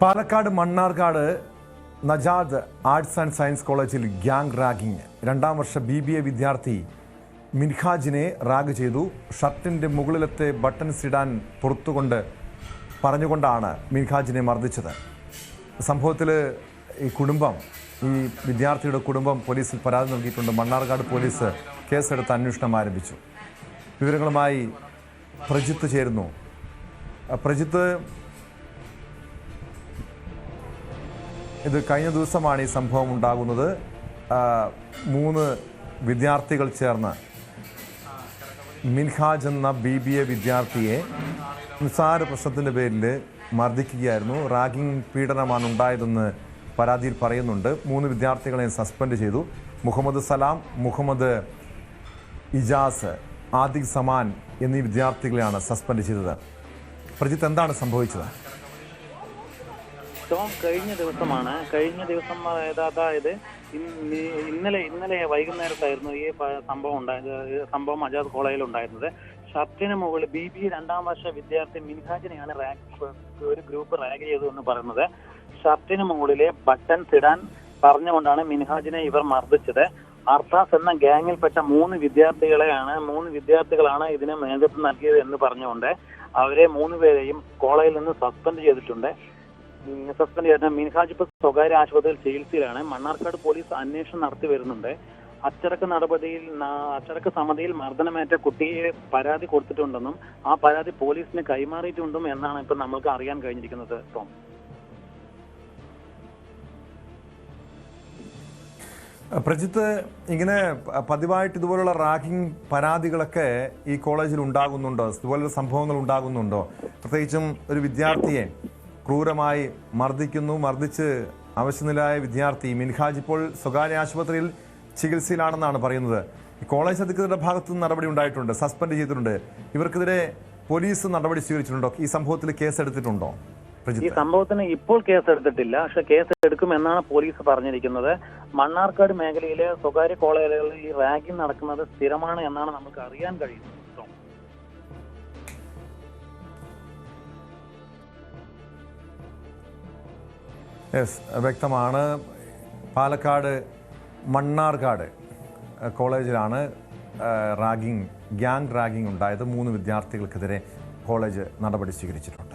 Palakkad Mannarkkad Najad arts and science കോളേജിൽ gang ragging രണ്ടാം വർഷ ബി ബി എ വിദ്യാർത്ഥി മിൻഹാജിനെ റാഗ് ചെയ്തു. ഷർട്ടിന്റെ മുകളിലത്തെ ബട്ടൺസ് ഇടാൻ പുറത്തുകൊണ്ട് പറഞ്ഞുകൊണ്ടാണ് മിൻഹാജിനെ മർദ്ദിച്ചത്. സംഭവത്തിൽ ഈ കുടുംബം ഈ വിദ്യാർത്ഥിയുടെ കുടുംബം പോലീസിൽ പരാതി നൽകിയിട്ടുണ്ട്. മണ്ണാർക്കാട് പോലീസ് കേസെടുത്ത് അന്വേഷണം ആരംഭിച്ചു. വിവരങ്ങളുമായി പ്രജിത്ത് ചേരുന്നു. പ്രജിത്ത് ഇത് കഴിഞ്ഞ ദിവസമാണ് ഈ സംഭവം ഉണ്ടാകുന്നത്. മൂന്ന് വിദ്യാർത്ഥികൾ ചേർന്ന് മിൻഹാജ് എന്ന ബി ബി എ വിദ്യാർത്ഥിയെ നിസ്സാര പ്രശ്നത്തിന്റെ പേരിൽ മർദ്ദിക്കുകയായിരുന്നു. റാഗിംഗ് പീഡനമാണ് ഉണ്ടായതെന്ന് പരാതിയിൽ പറയുന്നുണ്ട്. മൂന്ന് വിദ്യാർത്ഥികളെ സസ്പെൻഡ് ചെയ്തു. മുഹമ്മദ് സലാം മുഹമ്മദ് ഇജാസ് ആദിഖ് സമാൻ എന്നീ വിദ്യാർത്ഥികളെയാണ് സസ്പെൻഡ് ചെയ്തത്. പ്രജിത്ത് എന്താണ് സംഭവിച്ചത്? ടോം കഴിഞ്ഞ ദിവസമാണ്. കഴിഞ്ഞ ദിവസം അതായത് അതായത് ഇന്ന് ഇന്നലെ ഇന്നലെ വൈകുന്നേരത്തായിരുന്നു ഈ സംഭവം ഉണ്ടായത് സംഭവം അജാദ് കോളേജിൽ ഉണ്ടായിരുന്നത്. ഷർട്ടിന് മുകളിൽ ബി ബി രണ്ടാം വർഷ വിദ്യാർത്ഥി മിൻഹാജിനെയാണ് റാഗ് ഒരു ഗ്രൂപ്പ് റാഗ് ചെയ്തു എന്ന് പറയുന്നത്. ഷർട്ടിന് മുകളിലെ ബട്ടൺസ് ഇടാൻ പറഞ്ഞുകൊണ്ടാണ് മിൻഹാജിനെ ഇവർ മർദ്ദിച്ചത്. അർത്താസ് എന്ന ഗ്യാങ്ങിൽപ്പെട്ട മൂന്ന് വിദ്യാർത്ഥികളെയാണ് മൂന്ന് വിദ്യാർത്ഥികളാണ് ഇതിന് നേതൃത്വം നൽകിയത് എന്ന് പറഞ്ഞുകൊണ്ട് അവരെ മൂന്ന് പേരെയും കോളേജിൽ നിന്ന് സസ്പെൻഡ് ചെയ്തിട്ടുണ്ട്. സസ്പെൻഡ് ചെയ്ത മിൻഹാജ് ഇപ്പൊ സ്വകാര്യ ആശുപത്രിയിൽ ചികിത്സയിലാണ്. മണ്ണാർക്കാട് പോലീസ് അന്വേഷണം നടത്തി വരുന്നുണ്ട്. അച്ചടക്ക നടപടിയിൽ അച്ചടക്ക സമിതിയിൽ മർദ്ദനമേറ്റ കുട്ടിയെ പരാതി കൊടുത്തിട്ടുണ്ടെന്നും ആ പരാതി പോലീസിന് കൈമാറിയിട്ടുണ്ടെന്നും എന്നാണ് ഇപ്പൊ നമ്മൾക്ക് അറിയാൻ കഴിഞ്ഞിരിക്കുന്നത് ടോം. പ്രജിത്ത് ഇങ്ങനെ പതിവായിട്ട് ഇതുപോലുള്ള റാഗിംഗ് പരാതികളൊക്കെ ഈ കോളേജിൽ ഉണ്ടാകുന്നുണ്ടോ? ഇതുപോലുള്ള സംഭവങ്ങൾ ഉണ്ടാകുന്നുണ്ടോ? പ്രത്യേകിച്ചും ഒരു വിദ്യാർത്ഥിയെ ക്രൂരമായി മർദ്ദിക്കുന്നു മർദ്ദിച്ച് അവശനിലായ വിദ്യാർത്ഥി മിൻഹാജ് ഇപ്പോൾ സ്വകാര്യ ആശുപത്രിയിൽ ചികിത്സയിലാണെന്നാണ് പറയുന്നത്. കോളേജ് അധികൃതരുടെ ഭാഗത്തു നിന്ന് നടപടി ഉണ്ടായിട്ടുണ്ട് സസ്പെൻഡ് ചെയ്തിട്ടുണ്ട്. ഇവർക്കെതിരെ പോലീസ് നടപടി സ്വീകരിച്ചിട്ടുണ്ടോ? ഈ സംഭവത്തിൽ കേസെടുത്തിട്ടുണ്ടോ ഈ സംഭവത്തിന് ഇപ്പോൾ കേസ് എടുത്തിട്ടില്ല പക്ഷെ കേസ് എടുക്കുമെന്നാണ് പോലീസ് പറഞ്ഞിരിക്കുന്നത്. മണ്ണാർക്കാട് മേഖലയിലെ സ്വകാര്യ കോളേജുകളിൽ ഈ റാഗിംഗ് നടക്കുന്നത് സ്ഥിരമാണ് എന്നാണ് നമുക്ക് അറിയാൻ കഴിയുന്നത്. യെസ് വ്യക്തമാണ്. പാലക്കാട് മണ്ണാർക്കാട് കോളേജിലാണ് റാഗിങ് ഗ്യാങ് റാഗിംഗ് ഉണ്ടായത്. മൂന്ന് വിദ്യാർത്ഥികൾക്കെതിരെ കോളേജ് നടപടി സ്വീകരിച്ചിട്ടുണ്ട്.